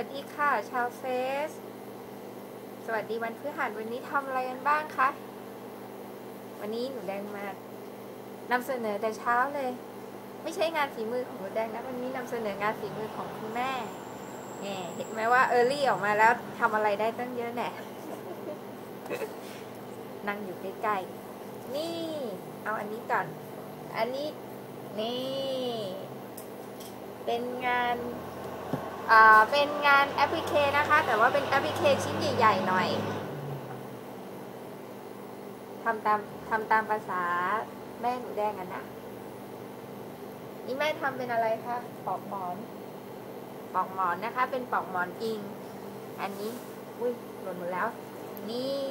วัสดีค่ะ ชาวเฟซสวัสดีวันพฤหัสวันนี้ทำอะไรกันบ้างคะ วันนี้หนูแดงมานำเสนอแต่เช้าเลย ไม่ใช่งานฝีมือของหนูแดงนะวันนี้นำเสนองานฝีมือของคุณแม่แง่เห็นไหมว่าเออร์ลี่ออกมาแล้วทำอะไรได้ตั้งเยอะแน่นั่งอยู่ใกล้ๆ นี่ เอาอันนี้ก่อน อันนี้ นี่ เป็นงาน เป็นงานแอปพลิเคนะคะ แต่ว่าเป็นแอปพลิเคชิ้นใหญ่ๆหน่อยทำตามทำตามภาษาแม่หนูแดงกันนะนี่แม่ทำเป็นอะไรคะปอกหมอนปอกหมอนนะคะ เป็นปอกหมอนจริง อันนี้อุ้ยหล่นหมดแล้ว นี่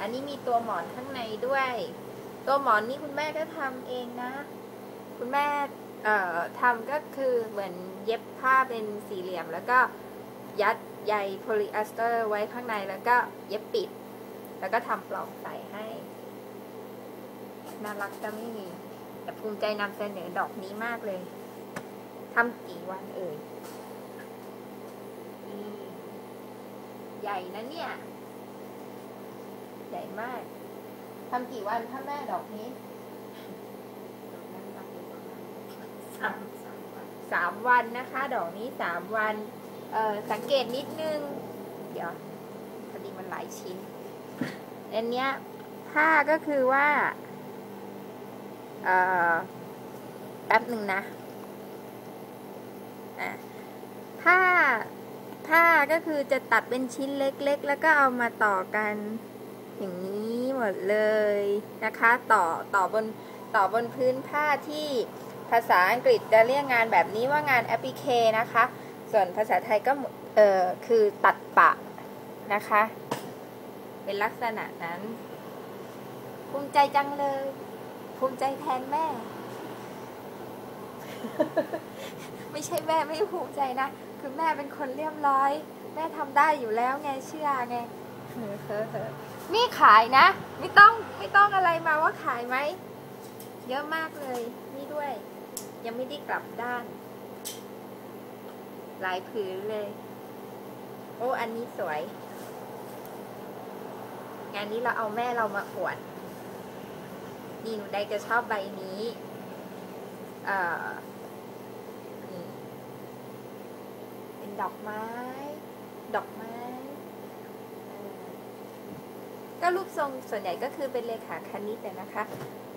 อันนี้มีตัวหมอนข้างในด้วย ตัวหมอนนี่คุณแม่ก็ทำเองนะ คุณแม่ เอ่อทำก็คือเหมือนเย็บผ้าเป็นสี่เหลี่ยม แล้วก็ยัดใยโพลีเอสเตอร์ไว้ข้างในแล้วก็เย็บปิด แล้วก็ทำปลอกใส่ให้ น่ารักจะไม่มีแต่ภูมิใจนำเสนอดอกนี้มากเลยทำกี่วันเอ่ยใหญ่นะเนี่ย ใหญ่มากทำกี่วันถ้าแม่ดอกนี้ สามวันสามวันนะคะ ดอกนี้สามวันเอ่อสังเกตนิดนึง เดี๋ยวพอดีมันหลายชิ้นอันเนี้ยผ้าก็คือว่าเอ่อแป๊บหนึ่งนะอะผ้าผ้าก็คือจะตัดเป็นชิ้นเล็กๆ แล้วก็เอามาต่อกันอย่างนี้หมดเลยนะคะ ต่อต่อบนต่อบนพื้นผ้าที่ ภาษาอังกฤษจะเรียกงานแบบนี้ว่างานแอปพลิเคนะคะ ส่วนภาษาไทยก็เออคือตัดปะนะคะ เป็นลักษณะนั้น ภูมิใจจังเลย ภูมิใจแทนแม่ ไม่ใช่แม่ไม่ภูมิใจนะ คือแม่เป็นคนเรียบร้อย แม่ทำได้อยู่แล้วไงเชื่อไงนี่ขายนะ ไม่ต้องไม่ต้องอะไรมาว่าขายไหม เยอะมากเลย นี่ด้วย ยังไม่ได้กลับด้าน หลายผืนเลย โอ้อันนี้สวย งานนี้เราเอาแม่เรามาอวดนี่หนูได้จะชอบใบนี้เอ่อนี่เป็นดอกไม้ ดอกไม้ ก็รูปทรงส่วนใหญ่ก็คือเป็นเลขาคณิตนะคะ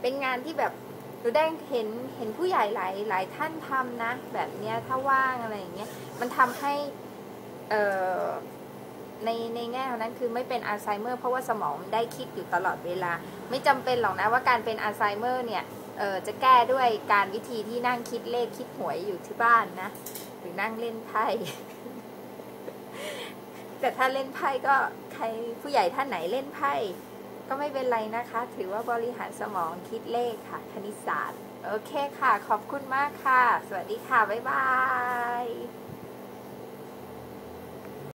เป็นงานที่แบบหนูได้เห็นเห็นผู้ใหญ่หลายหลายท่านทำนะ แบบเนี้ยถ้าว่างอะไรอย่างเงี้ยมันทำให้เอ่อในในแง่ของนั้นคือไม่เป็นอัลไซเมอร์เพราะว่าสมองได้คิดอยู่ตลอดเวลา ไม่จำเป็นหรอกนะว่าการเป็นอัลไซเมอร์เนี่ยเออจะแก้ด้วยการวิธีที่นั่งคิดเลขคิดหวยอยู่ที่บ้านนะ หรือนั่งเล่นไพ่ แต่ถ้าเล่นไพ่ก็ใครผู้ใหญ่ท่านไหนเล่นไพ่ก็ไม่เป็นไรนะคะ ถือว่าบริหารสมองคิดเลขค่ะ คณิตศาสตร์ โอเคค่ะ ขอบคุณมากค่ะ สวัสดีค่ะ บ๊ายบาย